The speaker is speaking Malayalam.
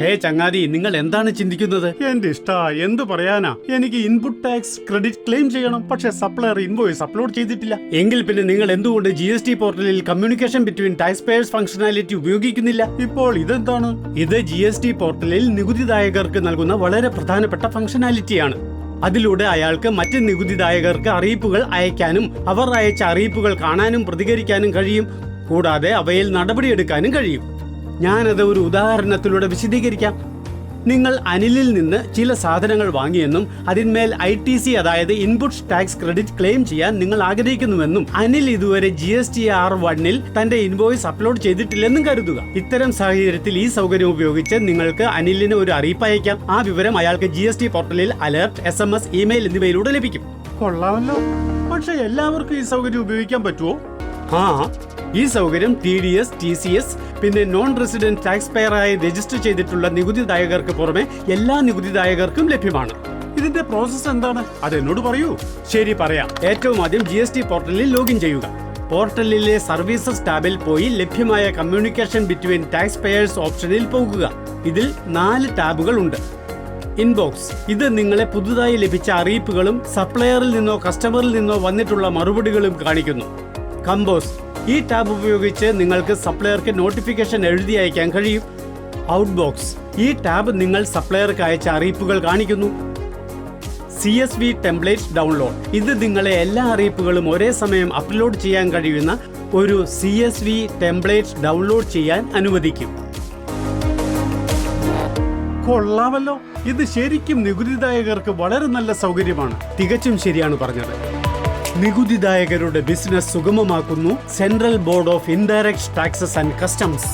ഹേ ചങ്ങാതി നിങ്ങൾ എന്താണ് ചിന്തിക്കുന്നത്? എന്റെ ഇഷ്ട എന്ത് പറയാനാ? എനിക്ക് ഇൻപുട്ട് ടാക്സ് ക്രെഡിറ്റ് ക്ലെയിം ചെയ്യണം പക്ഷെ സപ്ലയർ ഇൻവോയ്സ് അപ്ലോഡ് ചെയ്തിട്ടില്ല. എങ്കിൽ പിന്നെ നിങ്ങൾ എന്തുകൊണ്ട് ജി എസ് ടി പോർട്ടലിൽ communication between tax payers functionality ഉപയോഗിക്കുന്നില്ല? ഇപ്പോൾ ഇതെന്താണ്? ഇത് ജി എസ് ടി പോർട്ടലിൽ നികുതിദായകർക്ക് നൽകുന്ന വളരെ പ്രധാനപ്പെട്ട ഫംഗ്ഷനാലിറ്റിയാണ് അതിലൂടെ അയാൾക്ക് മറ്റ് നികുതിദായകർക്ക് അറിയിപ്പുകൾ അയക്കാനും അവർ അയച്ച അറിയിപ്പുകൾ കാണാനും പ്രതികരിക്കാനും കഴിയും. കൂടാതെ അവയിൽ നടപടിയെടുക്കാനും കഴിയും. ഞാനത് ഒരു ഉദാഹരണത്തിലൂടെ വിശദീകരിക്കാം. നിങ്ങൾ അനിലിൽ നിന്ന് ചില സാധനങ്ങൾ വാങ്ങിയെന്നും അതിന്മേൽ ഐ ടി സി അതായത് ഇൻപുട്ട് ടാക്സ് ക്രെഡിറ്റ് ക്ലെയിം ചെയ്യാൻ നിങ്ങൾ ആഗ്രഹിക്കുന്നുവെന്നും അനിൽ ഇതുവരെ ജി എസ് ടി ആർ വണ്ണിൽ തന്റെ ഇൻവോയ്സ് അപ്ലോഡ് ചെയ്തിട്ടില്ലെന്നും കരുതുക. ഇത്തരം സാഹചര്യത്തിൽ ഈ സൗകര്യം ഉപയോഗിച്ച് നിങ്ങൾക്ക് അനിലിന് ഒരു അറിയിപ്പ് അയക്കാം. ആ വിവരം അയാൾക്ക് ജി എസ് ടി പോർട്ടലിൽ alert S M S email എന്നിവയിലൂടെ ലഭിക്കും. കൊള്ളാമല്ലോ. പക്ഷെ എല്ലാവർക്കും ഈ സൗകര്യം ഉപയോഗിക്കാൻ പറ്റുമോ? ആ ഈ സൗകര്യം T D S T C S പിന്നെ നോൺ റെസിഡന്റ് ടാക്സ് പെയറായി രജിസ്റ്റർ ചെയ്തിട്ടുള്ള നികുതിദായകർക്ക് പുറമെ എല്ലാ നികുതിദായകർക്കും ലഭ്യമാണ്. ഇതിന്റെ പ്രോസസ് എന്താണ്? അതെന്നോട് പറയൂ. ശരി പറയാം. ഏറ്റവും ആദ്യം ജി എസ് ടി പോർട്ടലിൽ ലോഗിൻ ചെയ്യുക. പോർട്ടലിലെ സർവീസസ് ടാബിൽ പോയി ലഭ്യമായ കമ്മ്യൂണിക്കേഷൻ ബിറ്റ്വീൻ ടാക്സ് പേയേഴ്സ് ഓപ്ഷനിൽ പോകുക. ഇതിൽ നാല് ടാബുകൾ ഉണ്ട്. ഇൻബോക്സ് ഇത് നിങ്ങളെ പുതുതായി ലഭിച്ച അറിയിപ്പുകളും സപ്ലയറിൽ നിന്നോ കസ്റ്റമറിൽ നിന്നോ വന്നിട്ടുള്ള മറുപടികളും കാണിക്കുന്നു. കമ്പോസ് ഈ ടാബ് ഉപയോഗിച്ച് നിങ്ങൾക്ക് സപ്ലയർക്ക് നോട്ടിഫിക്കേഷൻ എഴുതി അയക്കാൻ കഴിയും. ഔട്ട്ബോക്സ് ഈ ടാബ് നിങ്ങൾ സപ്ലയർക്ക് അയച്ച അറിയിപ്പുകൾ കാണിക്കുന്നു. C S V template download ഇത് നിങ്ങളെ എല്ലാ അറിയിപ്പുകളും ഒരേ സമയം അപ്ലോഡ് ചെയ്യാൻ കഴിയുന്ന ഒരു C S V template download ചെയ്യാൻ അനുവദിക്കും. കൊള്ളാമല്ലോ. ഇത് ശരിക്കും നികുതിദായകർക്ക് വളരെ നല്ല സൗകര്യമാണ്. തികച്ചും ശരിയാണ് പറഞ്ഞത്. നികുതിദായകരുടെ business സുഗമമാക്കുന്നു central board of indirect taxes and customs.